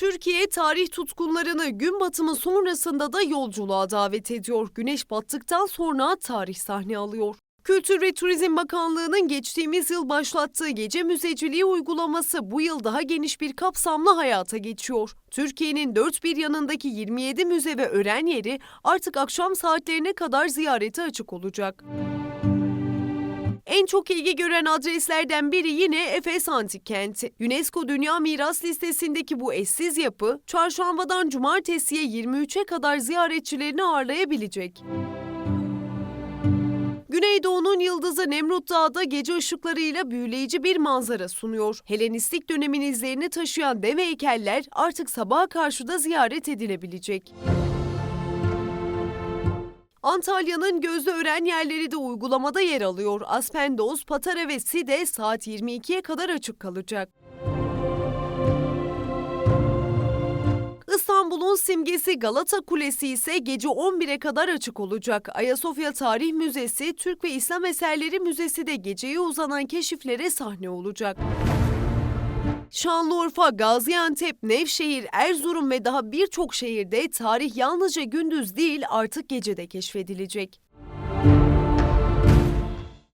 Türkiye tarih tutkunlarını gün batımı sonrasında da yolculuğa davet ediyor. Güneş battıktan sonra tarih sahne alıyor. Kültür ve Turizm Bakanlığı'nın geçtiğimiz yıl başlattığı gece müzeciliği uygulaması bu yıl daha geniş bir kapsamla hayata geçiyor. Türkiye'nin dört bir yanındaki 27 müze ve öğren yeri artık akşam saatlerine kadar ziyarete açık olacak. En çok ilgi gören adreslerden biri yine Efes Antik Kenti. UNESCO Dünya Miras Listesi'ndeki bu eşsiz yapı, çarşambadan cumartesiye 23'e kadar ziyaretçilerini ağırlayabilecek. Güneydoğu'nun yıldızı Nemrut Dağı'da gece ışıklarıyla büyüleyici bir manzara sunuyor. Helenistik dönemin izlerini taşıyan dev heykeller artık sabaha karşı da ziyaret edilebilecek. Antalya'nın gözde öğren yerleri de uygulamada yer alıyor. Aspendos, Patara ve Side saat 22'ye kadar açık kalacak. İstanbul'un simgesi Galata Kulesi ise gece 11'e kadar açık olacak. Ayasofya Tarih Müzesi, Türk ve İslam Eserleri Müzesi de geceye uzanan keşiflere sahne olacak. Şanlıurfa, Gaziantep, Nevşehir, Erzurum ve daha birçok şehirde tarih yalnızca gündüz değil artık gecede keşfedilecek.